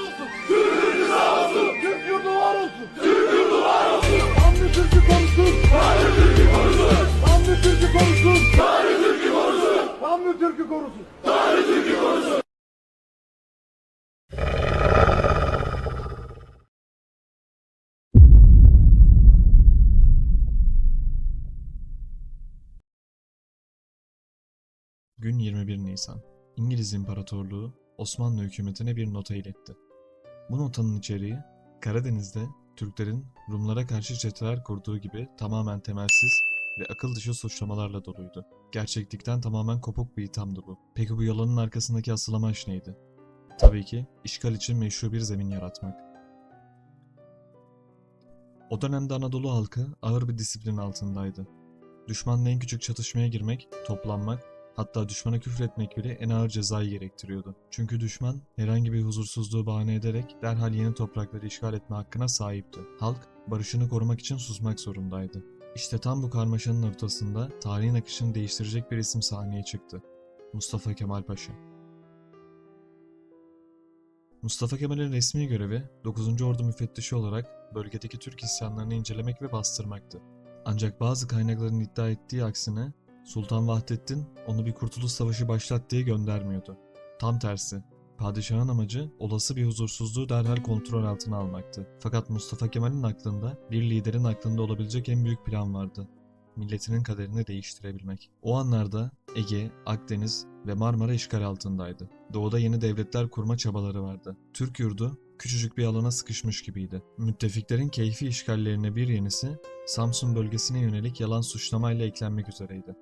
olsun. Türk sağ olsun. Türk yurdu var olsun. Türk yurdu var olsun. Anlı Türk'ü korusun. Tanrı Türk'ü korusun. Anlı Türk'ü korusun. Tanrı Türk'ü korusun. Anlı Türk'ü korusun. Tanrı Türk'ü korusun. Gün 21 Nisan. İngiliz İmparatorluğu Osmanlı hükümetine bir nota iletti. Bu notanın içeriği Karadeniz'de Türklerin Rumlara karşı çeteler kurduğu gibi tamamen temelsiz ve akıl dışı suçlamalarla doluydu. Gerçeklikten tamamen kopuk bir ithamdı bu. Peki bu yalanın arkasındaki asıl amaç neydi? Tabii ki işgal için meşru bir zemin yaratmak. O dönemde Anadolu halkı ağır bir disiplin altındaydı. Düşmanla en küçük çatışmaya girmek, toplanmak Hatta düşmana küfür etmek bile en ağır cezayı gerektiriyordu. Çünkü düşman herhangi bir huzursuzluğu bahane ederek derhal yeni toprakları işgal etme hakkına sahipti. Halk barışını korumak için susmak zorundaydı. İşte tam bu karmaşanın ortasında tarihin akışını değiştirecek bir isim sahneye çıktı. Mustafa Kemal Paşa. Mustafa Kemal'in resmi görevi 9. Ordu müfettişi olarak bölgedeki Türk isyanlarını incelemek ve bastırmaktı. Ancak bazı kaynakların iddia ettiği aksine Sultan Vahdettin onu bir kurtuluş savaşı başlat diye göndermiyordu. Tam tersi. Padişahın amacı olası bir huzursuzluğu derhal kontrol altına almaktı. Fakat Mustafa Kemal'in aklında bir liderin aklında olabilecek en büyük plan vardı. Milletinin kaderini değiştirebilmek. O anlarda Ege, Akdeniz ve Marmara işgal altındaydı. Doğuda yeni devletler kurma çabaları vardı. Türk yurdu küçücük bir alana sıkışmış gibiydi. Müttefiklerin keyfi işgallerine bir yenisi Samsun bölgesine yönelik yalan suçlamayla eklenmek üzereydi.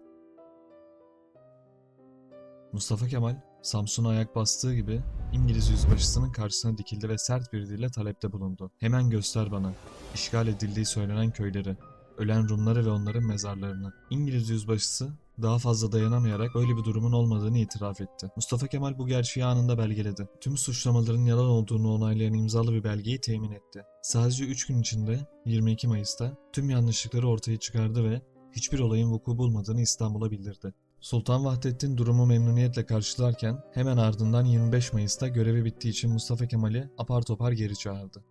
Mustafa Kemal, Samsun'a ayak bastığı gibi İngiliz yüzbaşısının karşısına dikildi ve sert bir dille talepte bulundu. Hemen göster bana, işgal edildiği söylenen köyleri, ölen Rumları ve onların mezarlarını. İngiliz yüzbaşısı daha fazla dayanamayarak böyle bir durumun olmadığını itiraf etti. Mustafa Kemal bu gerçeği anında belgeledi. Tüm suçlamaların yalan olduğunu onaylayan imzalı bir belgeyi temin etti. Sadece 3 gün içinde 22 Mayıs'ta tüm yanlışlıkları ortaya çıkardı ve hiçbir olayın vuku bulmadığını İstanbul'a bildirdi. Sultan Vahdettin durumu memnuniyetle karşılarken hemen ardından 25 Mayıs'ta görevi bittiği için Mustafa Kemal'i apar topar geri çağırdı.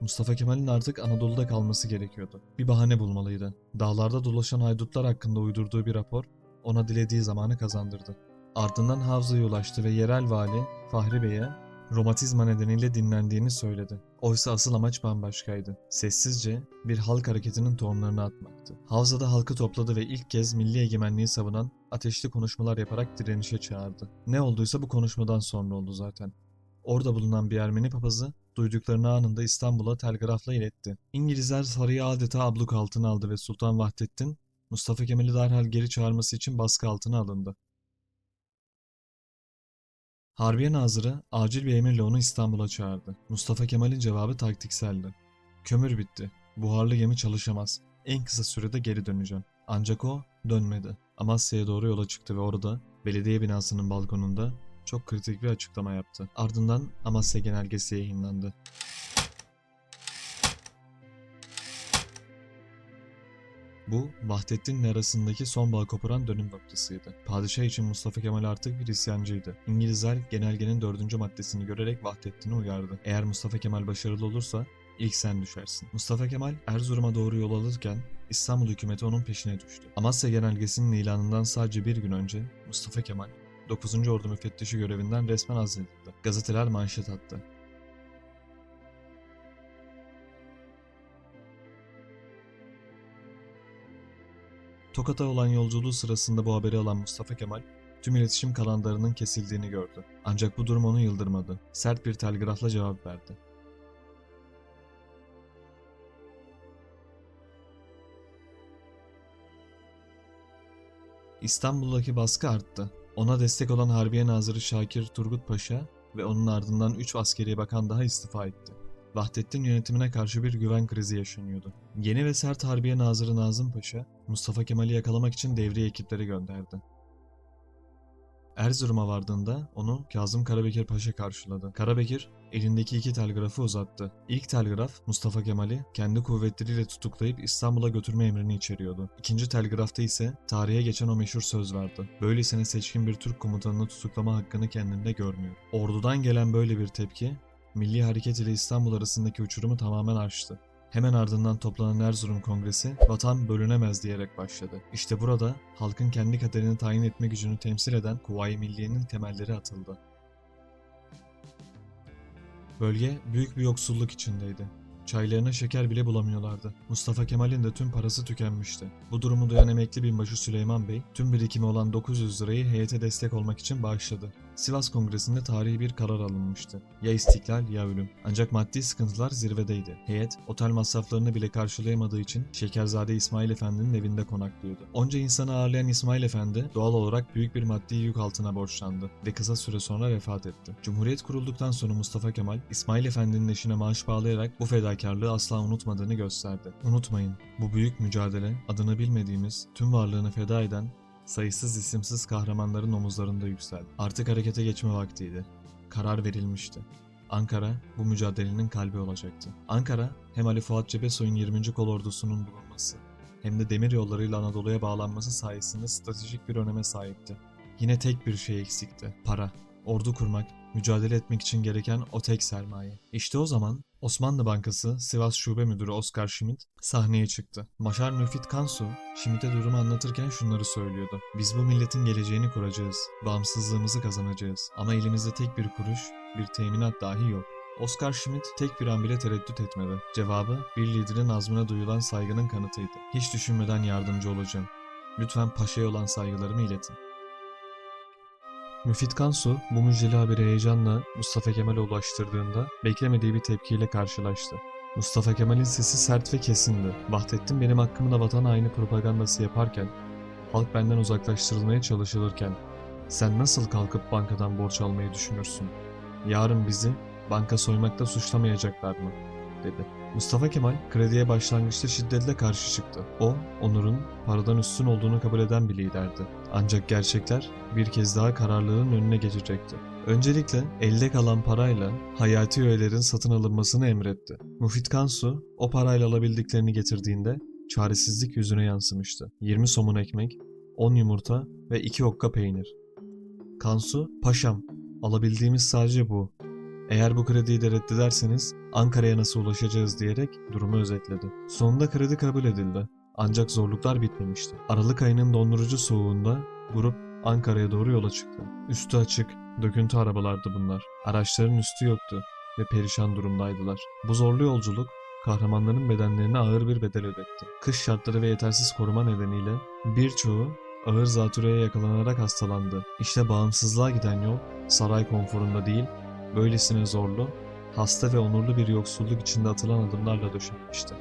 Mustafa Kemal'in artık Anadolu'da kalması gerekiyordu. Bir bahane bulmalıydı. Dağlarda dolaşan haydutlar hakkında uydurduğu bir rapor ona dilediği zamanı kazandırdı. Ardından Havza'ya ulaştı ve yerel vali Fahri Bey'e romatizma nedeniyle dinlendiğini söyledi. Oysa asıl amaç bambaşkaydı. Sessizce bir halk hareketinin tohumlarını atmaktı. Havzada halkı topladı ve ilk kez milli egemenliği savunan ateşli konuşmalar yaparak direnişe çağırdı. Ne olduysa bu konuşmadan sonra oldu zaten. Orada bulunan bir Ermeni papazı duyduklarını anında İstanbul'a telgrafla iletti. İngilizler sarayı adeta abluk altına aldı ve Sultan Vahdettin Mustafa Kemal'i derhal geri çağırması için baskı altına alındı. Harbiye Nazırı acil bir emirle onu İstanbul'a çağırdı. Mustafa Kemal'in cevabı taktikseldi. Kömür bitti. Buharlı gemi çalışamaz. En kısa sürede geri döneceğim. Ancak o dönmedi. Amasya'ya doğru yola çıktı ve orada belediye binasının balkonunda çok kritik bir açıklama yaptı. Ardından Amasya genelgesi yayınlandı. Bu, Vahdettin'le arasındaki son bağ koparan dönüm noktasıydı. Padişah için Mustafa Kemal artık bir isyancıydı. İngilizler genelgenin dördüncü maddesini görerek Vahdettin'i uyardı. Eğer Mustafa Kemal başarılı olursa ilk sen düşersin. Mustafa Kemal Erzurum'a doğru yol alırken İstanbul hükümeti onun peşine düştü. Amasya genelgesinin ilanından sadece bir gün önce Mustafa Kemal 9. Ordu müfettişi görevinden resmen azledildi. Gazeteler manşet attı. Tokat'a olan yolculuğu sırasında bu haberi alan Mustafa Kemal, tüm iletişim kanallarının kesildiğini gördü. Ancak bu durum onu yıldırmadı. Sert bir telgrafla cevap verdi. İstanbul'daki baskı arttı. Ona destek olan Harbiye Nazırı Şakir Turgut Paşa ve onun ardından 3 askeri bakan daha istifa etti. Vahdettin yönetimine karşı bir güven krizi yaşanıyordu. Yeni ve sert Harbiye Nazırı Nazım Paşa, Mustafa Kemal'i yakalamak için devriye ekipleri gönderdi. Erzurum'a vardığında onu Kazım Karabekir Paşa karşıladı. Karabekir elindeki iki telgrafı uzattı. İlk telgraf Mustafa Kemal'i kendi kuvvetleriyle tutuklayıp İstanbul'a götürme emrini içeriyordu. İkinci telgrafta ise tarihe geçen o meşhur söz vardı. Böylesine seçkin bir Türk komutanını tutuklama hakkını kendinde görmüyor. Ordudan gelen böyle bir tepki Milli Hareket ile İstanbul arasındaki uçurumu tamamen aştı. Hemen ardından toplanan Erzurum Kongresi, vatan bölünemez diyerek başladı. İşte burada halkın kendi kaderini tayin etme gücünü temsil eden Kuvayi Milliye'nin temelleri atıldı. Bölge büyük bir yoksulluk içindeydi. Çaylarına şeker bile bulamıyorlardı. Mustafa Kemal'in de tüm parası tükenmişti. Bu durumu duyan emekli binbaşı Süleyman Bey, tüm birikimi olan 900 lirayı heyete destek olmak için bağışladı. Sivas Kongresi'nde tarihi bir karar alınmıştı. Ya istiklal ya ölüm. Ancak maddi sıkıntılar zirvedeydi. Heyet, otel masraflarını bile karşılayamadığı için Şekerzade İsmail Efendi'nin evinde konaklıyordu. Onca insanı ağırlayan İsmail Efendi doğal olarak büyük bir maddi yük altına borçlandı ve kısa süre sonra vefat etti. Cumhuriyet kurulduktan sonra Mustafa Kemal, İsmail Efendi'nin eşine maaş bağlayarak bu fedakarlığı asla unutmadığını gösterdi. Unutmayın, bu büyük mücadele adını bilmediğimiz, tüm varlığını feda eden sayısız isimsiz kahramanların omuzlarında yükseldi. Artık harekete geçme vaktiydi. Karar verilmişti. Ankara bu mücadelenin kalbi olacaktı. Ankara hem Ali Fuat Cebesoy'un 20. Kol Ordusu'nun bulunması hem de demir yollarıyla Anadolu'ya bağlanması sayesinde stratejik bir öneme sahipti. Yine tek bir şey eksikti. Para. Ordu kurmak, mücadele etmek için gereken o tek sermaye. İşte o zaman Osmanlı Bankası Sivas Şube Müdürü Oskar Schmidt sahneye çıktı. Maşar Müfit Kansu, Schmidt'e durumu anlatırken şunları söylüyordu. Biz bu milletin geleceğini kuracağız, bağımsızlığımızı kazanacağız. Ama elimizde tek bir kuruş, bir teminat dahi yok. Oscar Schmidt tek bir an bile tereddüt etmedi. Cevabı bir liderin azmına duyulan saygının kanıtıydı. Hiç düşünmeden yardımcı olacağım. Lütfen paşaya olan saygılarımı iletin. Müfit Kansu bu müjdeli haberi heyecanla Mustafa Kemal'e ulaştırdığında beklemediği bir tepkiyle karşılaştı. Mustafa Kemal'in sesi sert ve kesindi. Vahdettin benim hakkımda vatan haini propagandası yaparken, halk benden uzaklaştırılmaya çalışılırken, sen nasıl kalkıp bankadan borç almayı düşünürsün? Yarın bizi banka soymakta suçlamayacaklar mı? dedi. Mustafa Kemal krediye başlangıçta şiddetle karşı çıktı. O, onurun paradan üstün olduğunu kabul eden bir liderdi. Ancak gerçekler bir kez daha kararlılığın önüne geçecekti. Öncelikle elde kalan parayla hayati öğelerin satın alınmasını emretti. Mufit Kansu o parayla alabildiklerini getirdiğinde çaresizlik yüzüne yansımıştı. 20 somun ekmek, 10 yumurta ve 2 okka peynir. Kansu, paşam, alabildiğimiz sadece bu. Eğer bu krediyi de reddederseniz Ankara'ya nasıl ulaşacağız diyerek durumu özetledi. Sonunda kredi kabul edildi. Ancak zorluklar bitmemişti. Aralık ayının dondurucu soğuğunda grup Ankara'ya doğru yola çıktı. Üstü açık, döküntü arabalardı bunlar. Araçların üstü yoktu ve perişan durumdaydılar. Bu zorlu yolculuk kahramanların bedenlerine ağır bir bedel ödetti. Kış şartları ve yetersiz koruma nedeniyle birçoğu ağır zatürreye yakalanarak hastalandı. İşte bağımsızlığa giden yol saray konforunda değil, böylesine zorlu, hasta ve onurlu bir yoksulluk içinde atılan adımlarla döşenmişti.